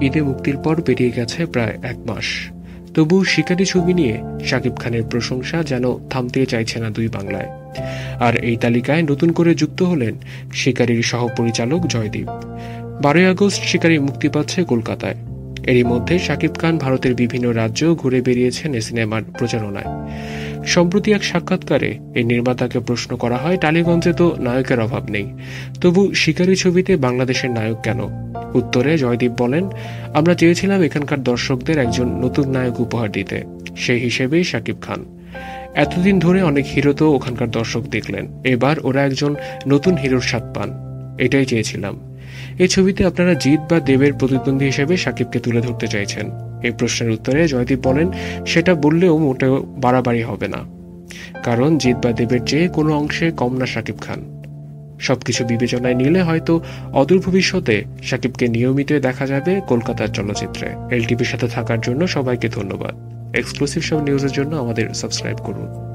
ঈদে মুক্তির পর পেরিয়ে গেছে প্রায় এক মাস। তবু শিকারী ছবি নিয়ে শাকিব খানের প্রশংসা যেন থামতে চাইছে না দুই বাংলায়। আর এই তালিকায় নতুন করে যুক্ত হলেন শিকারীর সহপরিচালক জয়দীপ। বারোই আগস্ট শিকারী মুক্তি পাচ্ছে কলকাতায়। এরই মধ্যে শাকিব খান ভারতের বিভিন্ন রাজ্য ঘুরে বেরিয়েছেন এ সিনেমার প্রচারণায়। সম্প্রতি এক সাক্ষাৎকারে এই নির্মাতাকে প্রশ্ন করা হয়, টালিগঞ্জে তো নায়কের অভাব নেই। তবু শিকারী ছবিতে বাংলাদেশের নায়ক কেন? উত্তরে জয়দীপ বলেন, আমরা চেয়েছিলাম এখানকার দর্শকদের একজন নতুন নায়ক উপহার দিতে। সেই হিসেবেই শাকিব খান। এতদিন ধরে অনেক হিরো তো ওখানকার দর্শক দেখলেন। এবার ওরা একজন নতুন হিরোর স্বাদ পান। এটাই চেয়েছিলাম। এই ছবিতে আপনারা জিৎ বা দেবের প্রতিদ্বন্দ্বী হিসেবে সাকিবকে তুলে ধরতে চাইছেন। এই প্রশ্নের উত্তরে জয়দীপ বলেন, সেটা বললেও মোটেও বাড়াবাড়ি হবে না। কারণ জিত বা দেবের চেয়ে কোনো অংশে কম না সাকিব খান। সবকিছু বিবেচনায় নিলে হয়তো অদূর ভবিষ্যতে সাকিবকে নিয়মিত দেখা যাবে কলকাতার চলচ্চিত্রে। এলটিভির সাথে থাকার জন্য সবাইকে ধন্যবাদ। এক্সক্লুসিভ সব নিউজের জন্য আমাদের সাবস্ক্রাইব করুন।